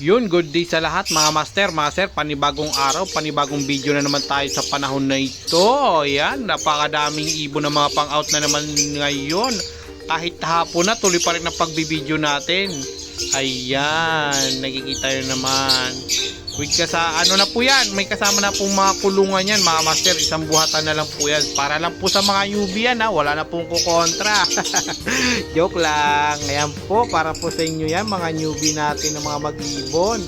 Yun, good day sa lahat mga master, mga sir, panibagong araw, panibagong video na naman tayo sa panahon na ito. Ayan, napakadaming ibon na mga pang-out na naman ngayon. Kahit hapon na, tuloy pa rin ang pagbibideo natin. Ayan, nakikita nyo naman. With kasa, ano na po yan, may kasama na pong mga kulungan yan, mga master, isang buhatan na lang po yan. Para lang po sa mga newbie yan, ha? wala na pong kukontra. Joke lang. Ayan po, para po sa inyo yan, mga newbie natin na mga mag-ibon.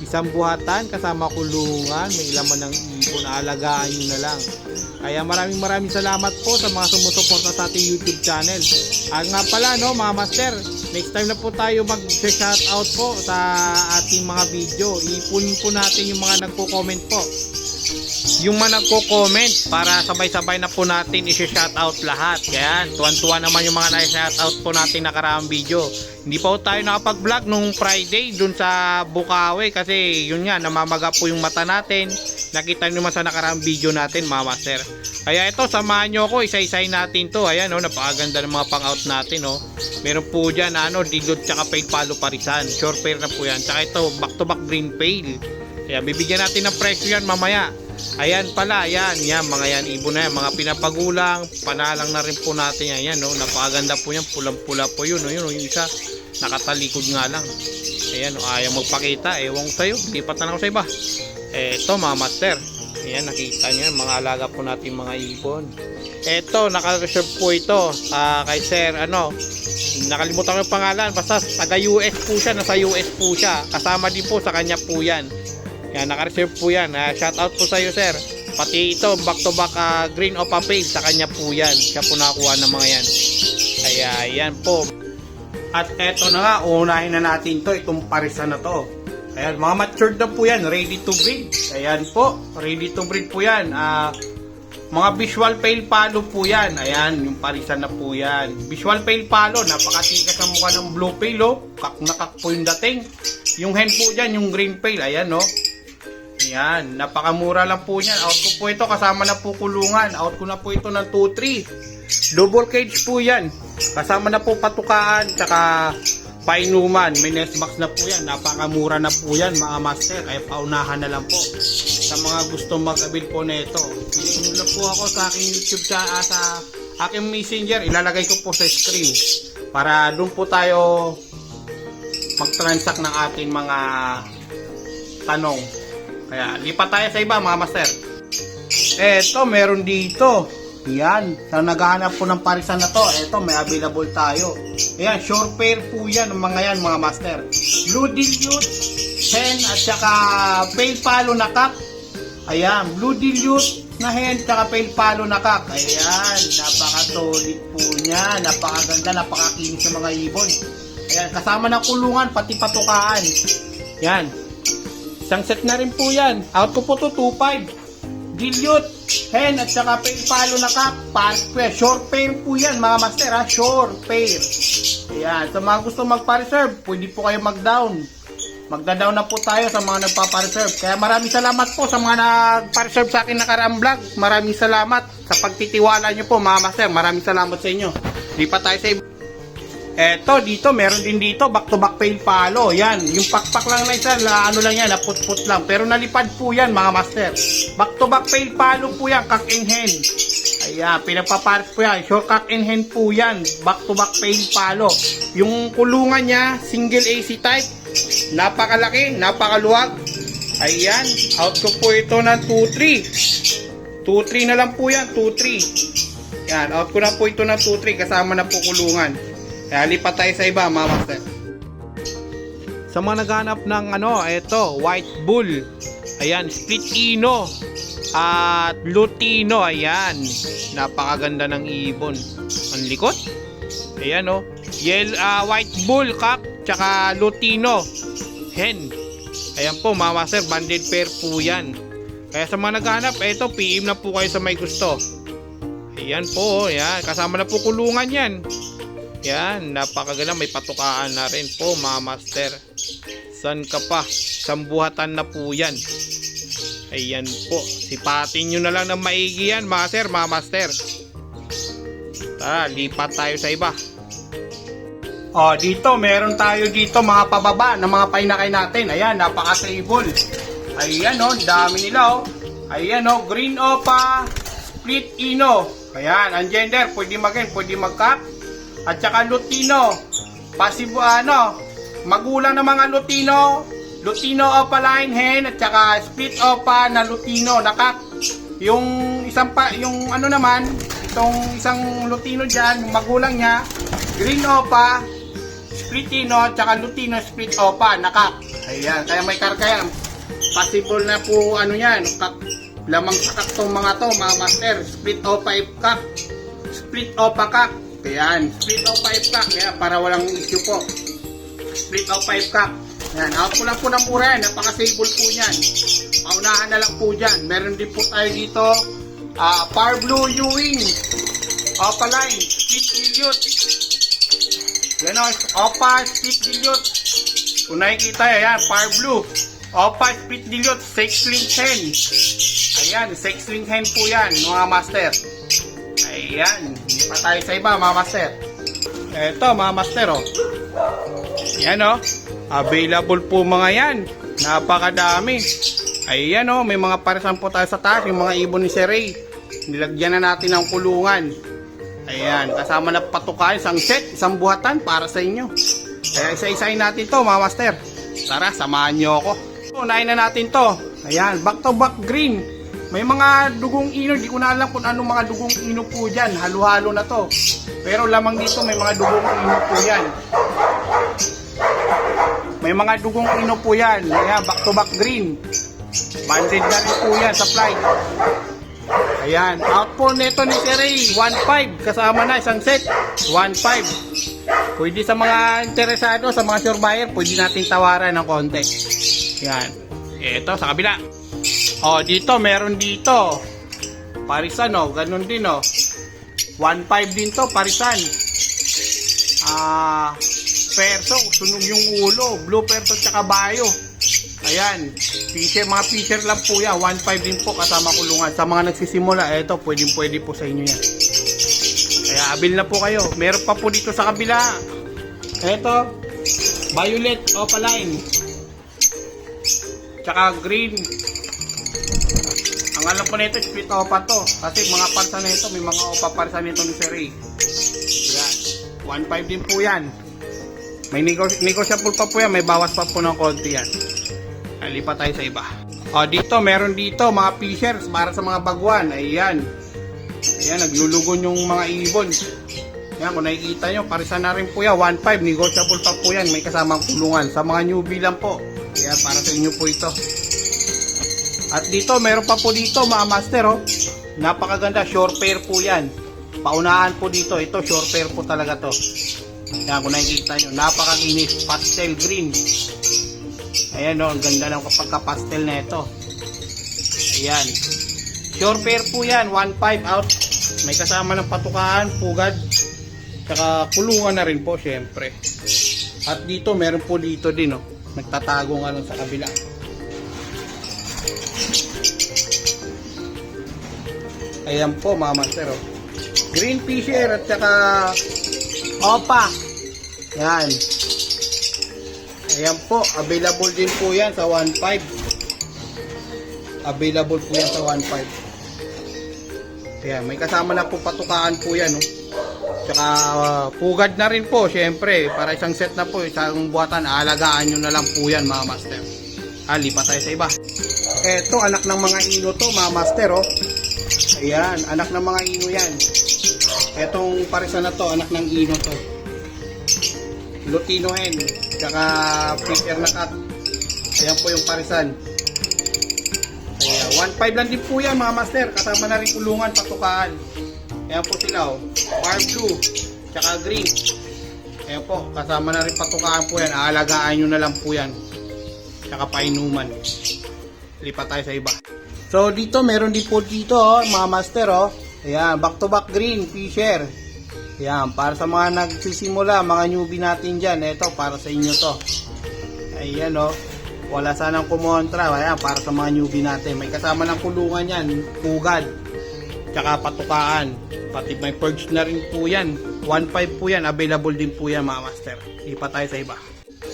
Isang buhatan, kasama kulungan, may laman ng ibon, alagaan nyo na lang. Kaya maraming maraming salamat po sa mga sumusuporta sa ating YouTube channel. At nga pala, no, mga master, next time na po tayo mag-shoutout po sa ating mga video. Ipunin po natin yung mga nagko-comment po. Yung mga nagko-comment para sabay-sabay na po natin i-shoutout lahat. Kaya tuwan-tuwa naman yung mga na-shoutout po natin nakaraang video. Hindi pa po tayo nakapag-vlog nung Friday dun sa Bukawi kasi yun nga namamaga po yung mata natin. Nakita nyo naman sa nakaraang video natin mga master. Kaya ito samahan nyo ako isa-isay natin to. Ayan oh, napakaganda ng mga pang-out natin oh. Meron po dyan ano, dilot tsaka pale palo parisan. Short pair na po yan. Tsaka ito back to back green pale. Kaya bibigyan natin ng presyo yan mamaya. Ayan pala, ayan, yan, mga yan, ibon na yan, mga pinapagulang, panalang na rin po natin yan, yan, no, napakaganda po yan, pulang-pula po yun, no, yun, no, yung isa, nakatalikod nga lang, ayan, no, ayaw magpakita, ewan ko sa'yo, lipat na lang sa iba, eto, mga master, ayan, nakita nyo yan, mga alaga po natin mga ibon, eto, naka-reserve po ito, ah, kay sir, ano, nakalimutan ko yung pangalan, basta taga US po siya, nasa US po siya, kasama din po sa kanya po yan, yan, naka-reserve po yan. Uh, shout out po sa iyo, sir. Pati ito, back to back ah, green o papel, sa kanya po yan. Siya po nakakuha ng mga yan. Kaya, yan po. At eto na nga, unahin na natin to, itong parisan na to. Ayan, mga matured na po yan, ready to breed. Ayan po, ready to breed po yan. Ah, mga visual pale palo po yan. Ayan, yung parisan na po yan. Visual pale palo, napakatikas ang mukha ng blue pale, oh. Kak na kak po yung dating. Yung hen po dyan, yung green pale, ayan, no. Yan, napakamura lang po niyan. Out ko po ito, kasama na po kulungan. Out ko na po ito ng 2-3. Double cage po yan. Kasama na po patukaan, tsaka painuman. May nest box na po yan. Napakamura na po yan, mga master. Kaya paunahan na lang po. Sa mga gusto mag-abil po na ito. Pinula po ako sa aking YouTube ah, sa aking messenger. Ilalagay ko po sa screen. Para doon po tayo mag-transact ng ating mga tanong. Kaya lipat tayo sa iba mga master. Eto, meron dito. Yan, sa naghahanap po ng parisan na to, eto, may available tayo. Ayan, short pair po yan, mga yan, mga master. Blue dilute, hen, at saka pale palo na kak. Ayan, blue dilute na hen, saka pale palo na kak. Ayan, napaka-solid po niya, napakaganda, napakakinis sa mga ibon. Ayan, kasama ng kulungan, pati patukaan. Yan, Isang set na rin po yan. Out ko po to 2.5. Dilute, hen, at saka pair palo na kap. Park pair. Short pair po yan mga master ha. Short pair. Ayan. Sa mga gusto magpa-reserve, pwede po kayo mag-down. Magda-down na po tayo sa mga nagpapa-reserve. Kaya maraming salamat po sa mga nagpa-reserve sa akin nakaraang vlog. Maraming salamat sa pagtitiwala nyo po mga master. Maraming salamat sa inyo. Lipat tayo sa. Eto, dito, meron din dito, back-to-back pail palo. Yan, yung pakpak lang na isa, la, ano lang yan, naput-put lang. Pero nalipad po yan, mga master. Back-to-back pail palo po yan, cock and hen. Ayan, pinapaparit po yan. Short cock and hen po yan. Back-to-back pail palo. Yung kulungan niya, single AC type. Napakalaki, napakaluwag. Ayan, out ko po ito ng 2-3. 2-3 na lang po yan, 2-3. Yan, out ko na po ito ng 2-3 kasama na po kulungan. Kaya lipat tayo sa iba, mga master. Sa mga naghanap ng ano, ito, white bull. Ayan, split ino. At lutino, ayan. Napakaganda ng ibon. Ang likot. Ayan, oh. Yel, ah, white bull, kak, tsaka lutino. Hen. Ayan po, mga master, banded pair po yan. Kaya sa mga naghanap, ito, PM na po kayo sa may gusto. Ayan po, ayan. Kasama na po kulungan yan. Yan, napakaganda. May patukaan na rin po, mga master. San ka pa? Sambuhatan na po yan. Ayan po. Sipatin nyo na lang ng maigi yan, mga sir, mga master. Tara, lipat tayo sa iba. Oh, dito, meron tayo dito mga pababa ng mga painakay natin. Ayan, napaka-stable. Ayan, oh, dami nila, oh. Ayan, oh, green opa, split ino. Ayan, ang gender, pwede mag pwede mag-cap. At saka lutino. Pasibo, ano, magulang ng mga lutino. Lutino opa line hen at saka split opa na lutino na cap. Yung isang pa, yung ano naman, itong isang lutino yung magulang niya, green opa, splitino at saka lutino split opa naka ayan kaya may karga possible na po ano yan kak, lamang kakak tong mga to mga master split opa cup split opa cup ayan split opa cup. Kaya para walang issue po. Split opa cup. Yan out po lang po ng mura yan napaka-stable po yan paunahan na lang po dyan. Meron din po tayo dito ah Par Blue Ewing. Opa Line Split Elliot yan o, Opa Split Dilute. Kung nakikita yan, Par Blue. Opa Split Dilute, 6 link hen. Ayan, 6 link hen po yan, mga master. Hindi pa tayo sa iba, mga master. Eto, mga master, oh. Yan, oh. Available po mga yan. Napakadami. Ayan, oh. May mga parisan po tayo sa taas. Yung mga ibon ni Sir Ray. Nilagyan na natin ng kulungan. Ayan, kasama na patukayan, isang set, isang buhatan para sa inyo. Kaya isa-isahin natin to mga master. Tara, samahan nyo ako. Unahin na natin to. Ayan, back to back green. May mga dugong ino, di ko na alam kung anong mga dugong ino po dyan. Halo-halo na to. Pero lamang dito may mga dugong ino po yan. May mga dugong ino po yan. Ayan, back to back green. Banded na rin po yan sa flight. Ayan, out po nito ni Siri, 1.5 kasama na isang set, 1.5. Pwede sa mga interesado, sa mga sure buyer, pwede natin tawaran ng konti. Ayan. Ito sa kabila. Oh, dito meron dito. Parisan oh, ganun din oh. 1.5 din to, parisan. Ah, perso, sunog yung ulo, blue perso tsaka bayo. Ayan, fisher, mga fisher lang po yan. 1.5 din po kasama kulungan. Sa mga nagsisimula, eto, pwedeng pwede po sa inyo yan. Kaya abil na po kayo. Meron pa po dito sa kabila. Eto, violet opaline. Tsaka green. Ang alam ko nito, split opa to. Kasi mga parsa na ito, may mga opa parsa nito ni Sir Ray. Yan. 1.5 din po yan. May nego- negotiable pa po yan. May bawas pa po ng konti yan. Lipat tayo sa iba. O, dito, meron dito, mga fishers para sa mga baguan. Ayan. Ayan, naglulugon yung mga ibon. Ayan, kung nakikita nyo, parisan na rin po yan. 1.5, negotiable pa po yan. May kasamang kulungan. Sa mga newbie lang po. Ayan, para sa inyo po ito. At dito, meron pa po dito, mga master, oh. Napakaganda, short pair po yan. Paunahan po dito. Ito, short pair po talaga to. Ayan, kung nakikita nyo, napakakinis. Pastel green. Ayan o, ang ganda ng pagka-pastel na ito. Ayan. Sure pair po yan, 1.5 out. May kasama ng patukaan, pugad, tsaka kulungan na rin po, syempre. At dito, meron po dito din, oh. Nagtatago nga lang sa kabila. Ayan po, mga master, oh. Green fisher at saka opa. Yan. Ayan po, available din po yan sa 1.5. Available po yan sa 1.5. Ayan, may kasama na po patukaan po yan. Oh. Tsaka uh, pugad na rin po, syempre. Para isang set na po, isang buhatan, aalagaan nyo na lang po yan mga master. Ah, lipat tayo sa iba. Eto, anak ng mga ino to, mga master. Oh. Ayan, anak ng mga ino yan. Etong parisa na to, anak ng ino to. Lutino hen, tsaka Peter na cat. Ayan po yung parisan. Ayan, 1.5 lang din po yan mga master. Kasama na rin kulungan, patukaan. Ayan po sila oh. Bar blue, tsaka green. Ayan po, kasama na rin patukaan po yan. Aalagaan nyo na lang po yan. Tsaka painuman. Lipat tayo sa iba. So dito, meron din po dito oh, mga master oh. Ayan, back to back green, fisher. Yan, para sa mga nagsisimula, mga newbie natin dyan, ito, para sa inyo to. Ayan, oh. Wala sanang kumontra. Ayan, para sa mga newbie natin. May kasama ng kulungan yan, pugad. tsaka patukaan. Pati may purge na rin po yan. 1.5 po yan. Available din po yan mga master. Ipa tayo sa iba.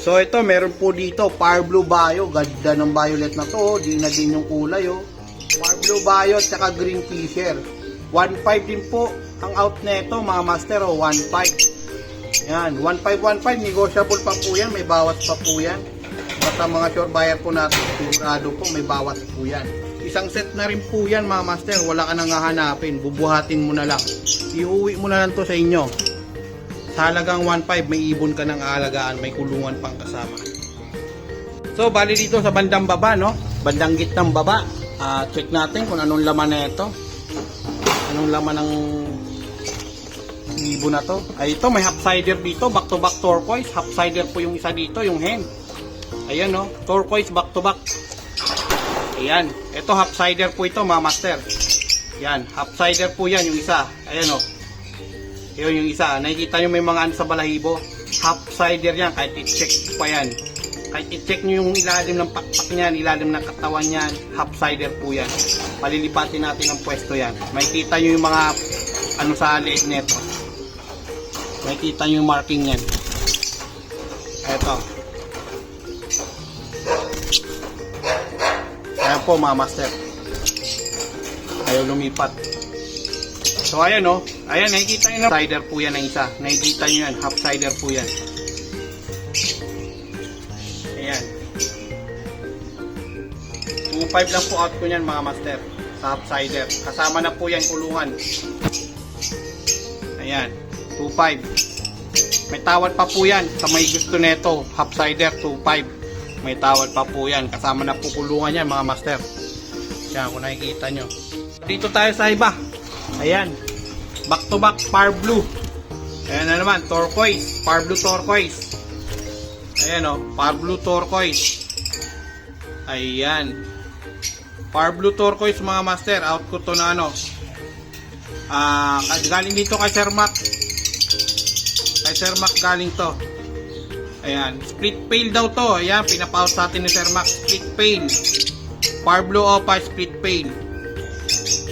So ito, meron po dito, Power Blue Bio. Ganda ng violet na to. oh. Di na din yung kulay oh. Power Blue Bio at saka Green Fisher. 1.5 din po ang out na ito mga master oh. 1.5. Yan, 1515 negotiable pa po yan, may bawas pa po yan. Basta mga sure buyer po natin, sigurado po may bawas po yan. Isang set na rin po yan mga master, wala ka nang hahanapin, bubuhatin mo na lang. Iuwi mo na lang to sa inyo. Halagang 1.5 may ibon ka ng aalagaan, may kulungan pang kasama. So, bali dito sa bandang baba, no? Bandang gitnang baba. Ah, check natin kung anong laman na ito. Anong laman ng Ibo na to. Ay ito, may half-sider dito. Back-to-back turquoise. Half-sider po yung isa dito, yung hen. Ayan no. Turquoise back-to-back. Ayan. Ito half-sider po ito, mga master. Yan. Half-sider po yan, yung isa. Ayan no. Yun yung isa. Nakikita nyo may mga ano sa balahibo. Half-sider yan. Kahit i-check pa yan. Kahit i-check nyo yung ilalim ng pakpak niyan, ilalim ng katawan niyan, half-sider po yan. Palilipatin natin ang pwesto yan. Makikita nyo yung mga ano sa leeg nito. Makikita nyo yung marking yan. Eto. Ayan po mga master. Ayaw lumipat. So ayan o. Ayan, nakikita nyo na. Sider po yan ang isa. Nakikita nyo yan. Half sider po yan. Ayan. 2.5 lang po out ko niyan mga master. Sa half sider. Kasama na po yan kulungan. Ayan. 2.5. May tawad pa po yan sa may gusto neto. Half sider 2.5. May tawad pa po yan. Kasama na po kulungan yan mga master. Yan kung nakikita nyo. Dito tayo sa iba. Ayan. Back to back par blue. Ayan na naman. Turquoise. Par blue turquoise. Ayan o. Par blue turquoise. Ayan. Par blue turquoise mga master. Out ko to na ano. Ah, galing dito kay Sir Mac. Kay Sir Mac galing to. Ayan, split pail daw to. Ayan, pinapout sa atin ni Sir Mac. Split pail. Par blue opa split pail.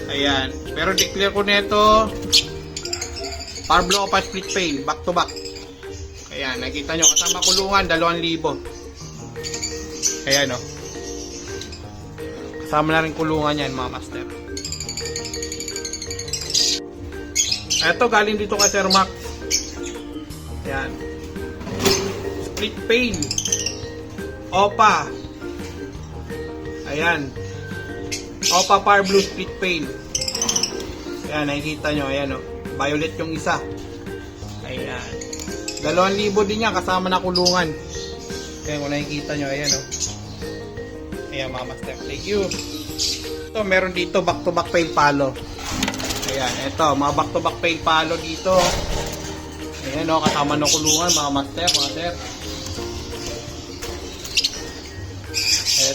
Ayan, pero declare ko nito Par blue opa split pail, back to back. Ayan, nakita nyo, kasama kulungan, 2,000. Ayan o. Kasama na rin kulungan yan, mga master. Eto, galing dito kay Sir Mac. Ayan. Split pain. Opa. Ayan. Opa Power Blue Split pain. Ayan, nakikita nyo. Ayan, oh. Violet yung isa. Ayan. Dalawang libo din yan, kasama na kulungan. Ayan, kung nakikita nyo. Ayan, oh. Ayan, mga master. Thank you. Ito, meron dito back-to-back pail palo. Ayan, ito, mga back-to-back pail palo dito. Ayan o, kasama ng kulungan, mga master, mga sir.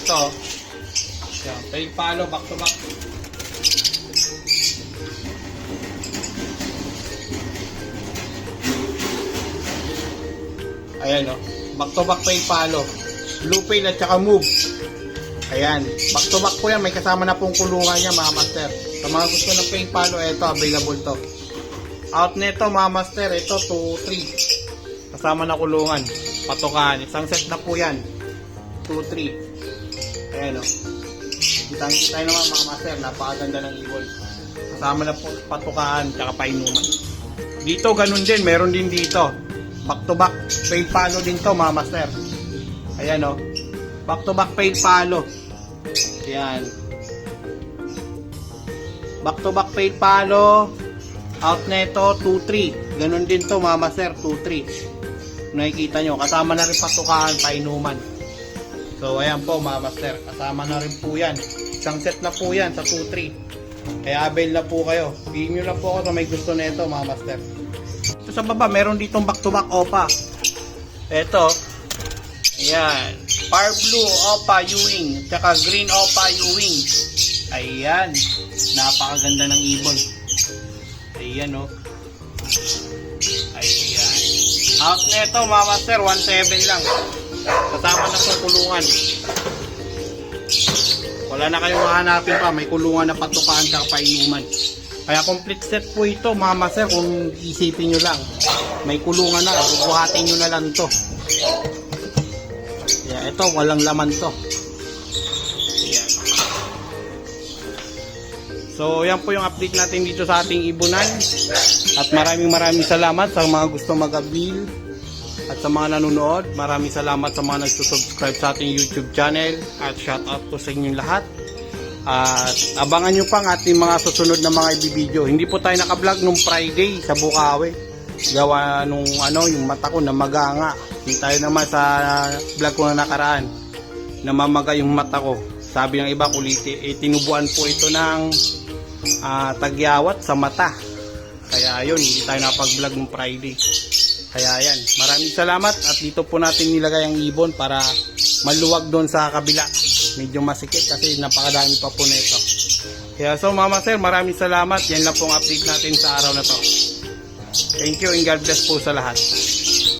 Ito. Ayan, pail palo, back-to-back. Ayan o, back-to-back pail palo. Blue pail at saka move. Ayan, back-to-back po yan, may kasama na pong kulungan niya, mga master. Sa mga gusto ng pail palo, ito, available to. Out nito mga master, ito 2, 3. Kasama na kulungan. Patukan. Isang set na po yan. 2, 3. Ayan o. Kitang kita naman mga master, napakaganda ng ibon. Kasama na po patukaan, tsaka painuman. Dito ganun din, meron din dito. Back to back, paid palo din to mga master. Ayan o. Back to back paid palo. Ayan. Back to back paid palo. Out na ito, 2-3. Ganon din to, mga master, 2-3. Nakikita nyo, kasama na rin patukaan, painuman. So, ayan po, mga master. Kasama na rin po yan. Isang set na po yan sa 2-3. Kaya avail na po kayo. Piliin nyo lang po ako sa may gusto na ito, mga master. Sa baba, meron ditong back-to-back opa. Ito. Ayan. Par blue opa Ewing. Tsaka green opa Ewing. Ayan. Napakaganda ng ibon. Ayan o. Ayan. Out na ito mga master, 1.7 lang. Kasama na sa kulungan. Wala na kayong hahanapin pa, may kulungan na patukaan at painuman. Kaya complete set po ito, mama sir, kung isipin nyo lang. May kulungan na, bubuhatin nyo na lang to. Yeah, ito, walang laman to. So, yan po yung update natin dito sa ating ibunan. At maraming maraming salamat sa mga gusto mag-avail at sa mga nanonood. Maraming salamat sa mga nagsusubscribe sa ating YouTube channel. At shout out po sa inyong lahat. At abangan nyo pa ang ating mga susunod na mga ibibideo. Hindi po tayo naka-vlog nung Friday sa Bukawi. Gawa nung ano, yung mata ko na maganga. Hindi tayo naman sa vlog ko na nakaraan. Namamaga yung mata ko. Sabi ng iba kuliti, eh, tinubuan po ito ng ah, tagyawat sa mata. Kaya yun, hindi tayo napag-vlog nung Friday. Kaya yan, maraming salamat at dito po natin nilagay ang ibon para maluwag doon sa kabila. Medyo masikip kasi napakadami pa po nito. Kaya so mama sir, maraming salamat. Yan lang pong update natin sa araw na to. Thank you and God bless po sa lahat.